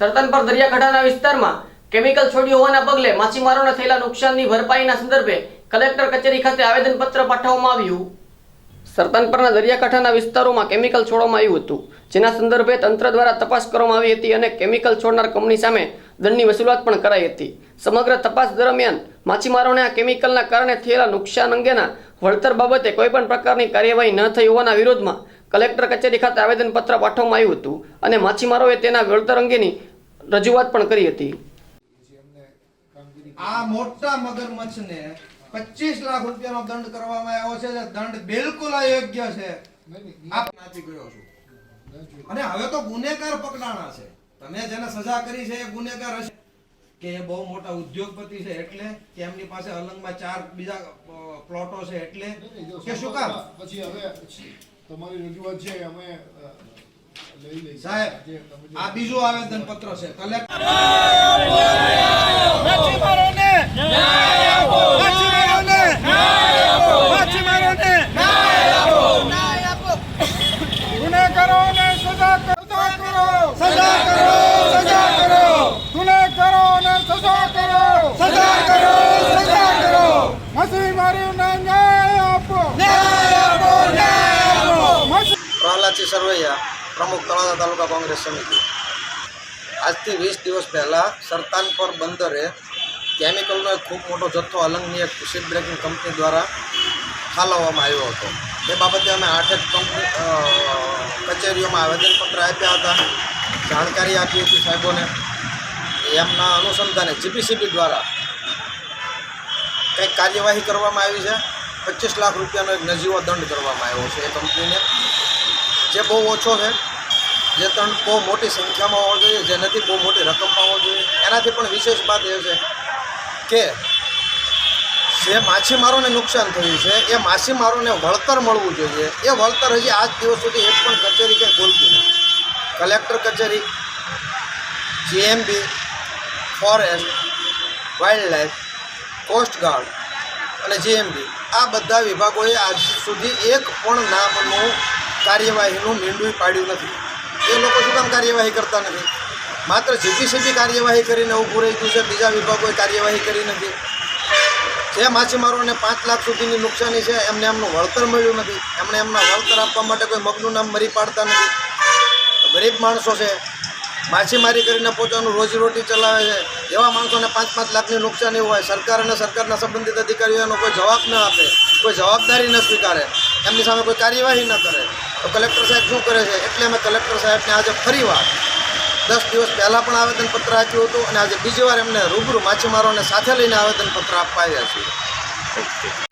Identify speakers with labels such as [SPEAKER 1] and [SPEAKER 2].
[SPEAKER 1] સરતનપર દરિયાકાંઠાના વિસ્તારમાં કેમિકલ છોડ્યું હોવાના પગલે માછીમારોને થયેલા નુકસાનની ભરપાઈના સંદર્ભે કલેક્ટર કચેરી ખાતે આવેદનપત્ર પાઠવવામાં આવ્યું. સરતનપરના દરિયાકાંઠાના વિસ્તારોમાં કેમિકલ છોડવામાં આવ્યું હતું, જેના સંદર્ભે તંત્ર દ્વારા તપાસ કરવામાં આવી હતી અને કેમિકલ છોડનાર કંપની સામે દંડની વસૂલાત પણ કરાઈ હતી. સમગ્ર તપાસ દરમિયાન માછીમારોને આ કેમિકલના કારણે થયેલા નુકસાન અંગેના વળતર બાબતે કોઈપણ પ્રકારની કાર્યવાહી ન થઈ હોવાના વિરોધમાં કલેક્ટર કચેરી ખાતે આવેદનપત્ર પાઠવવામાં આવ્યું હતું અને માછીમારોએ તેના વળતર અંગેની રજૂઆત પણ કરી હતી.
[SPEAKER 2] આ મોટા મગરમચ્છને પચીસ લાખ રૂપિયાનો દંડ કરવામાં આવ્યો છે જે દંડ બિલકુલ અયોગ્ય છે. આપ નાચી ગયો છું અને હવે તો ગુનેગાર પકડાણા છે. તમે જેને સજા કરી છે એ ગુનેગાર હશે. કે એ બહુ મોટા ઉદ્યોગપતિ છે એટલે કે એમની પાસે અલંગમાં ચાર બીજા પ્લોટો છે એટલે કે શું કામ?
[SPEAKER 3] પછી હવે તમારી રજૂઆત છે અમે
[SPEAKER 2] સાહેબ આ બીજું આવેદન પત્ર છે. કલેક્ટર
[SPEAKER 4] માછીમારોને ન્યાય આપો માછીમારોને ન્યાય આપો માછીમારોને ન્યાય આપો ગુનેગારોને સજા કરો. સજા કરો સજા કરો. કરો. સજા કરો સજા કરો. માછીમારોને ન્યાય આપો. ન્યાય આપો ન્યાય આપો. માછી
[SPEAKER 2] પ્રહલાદસિંહ સરવૈયા. પ્રમુખ તળાજા તાલુકા કોંગ્રેસ સમિતિ. આજથી વીસ દિવસ પહેલાં સરતાનપર બંદરે કેમિકલનો એક ખૂબ મોટો જથ્થો અલંગની એક શિપ બ્રેકિંગ કંપની દ્વારા ઠાલવવામાં આવ્યો હતો. એ બાબતે અમે આઠેક કંપની કચેરીઓમાં આવેદનપત્ર આપ્યા હતા. જાણકારી આપી હતી સાહેબોને. એમના અનુસંધાને જીપીસીબી દ્વારા કંઈક કાર્યવાહી કરવામાં આવી છે. પચીસ લાખ રૂપિયાનો એક નજીવો દંડ કરવામાં આવ્યો છે એ કંપનીને. જે બહુ ઓછો છે. જે ત્રણ બહુ મોટી સંખ્યામાં હોવો જોઈએ જે નથી બહુ મોટી રકમમાં હોવો જોઈએ. એનાથી પણ વિશેષ વાત એ છે કે જે માછીમારોને નુકસાન થયું છે, એ માછીમારોને વળતર મળવું જોઈએ. એ વળતર હજી આજ દિવસ સુધી એક પણ કચેરી કંઈ બોલતી નથી. કલેક્ટર કચેરી GMB forest wild life coast guard અને જીએમબી આ બધા વિભાગોએ આજ સુધી એક પણ નામનું કાર્યવાહીનું મીંડું પાડ્યું નથી. એ લોકો શું કામ કાર્યવાહી કરતા નથી? માત્ર જીપીસીબી કાર્યવાહી કરીને ઊભું રહી ગયું છે, બીજા વિભાગોએ કાર્યવાહી કરી નથી. જે માછીમારોને પાંચ લાખ સુધીની નુકસાની છે, એમને એમનું વળતર મળ્યું નથી. એમણે એમના વળતર આપવા માટે કોઈ મગનું નામ મરી પાડતા નથી. ગરીબ માણસો છે. માછીમારી કરીને પોતાનું રોજીરોટી ચલાવે છે. એવા માણસોને પાંચ પાંચ લાખની નુકસાની હોય, સરકાર અને સરકારના સંબંધિત અધિકારીઓનો કોઈ જવાબ ન આપે, કોઈ જવાબદારી ન સ્વીકારે, એમની સામે કોઈ કાર્યવાહી ન કરે. તો કલેક્ટર સાહેબ શું કરે છે? એટલે અમે કલેક્ટર સાહેબને આજે ફરીવાર દસ દિવસ પહેલાં પણ આવેદનપત્ર આપ્યું હતું અને આજે બીજી વાર એમને રૂબરૂ માછીમારોને સાથે લઈને આવેદનપત્ર આપવા આવ્યા છીએ.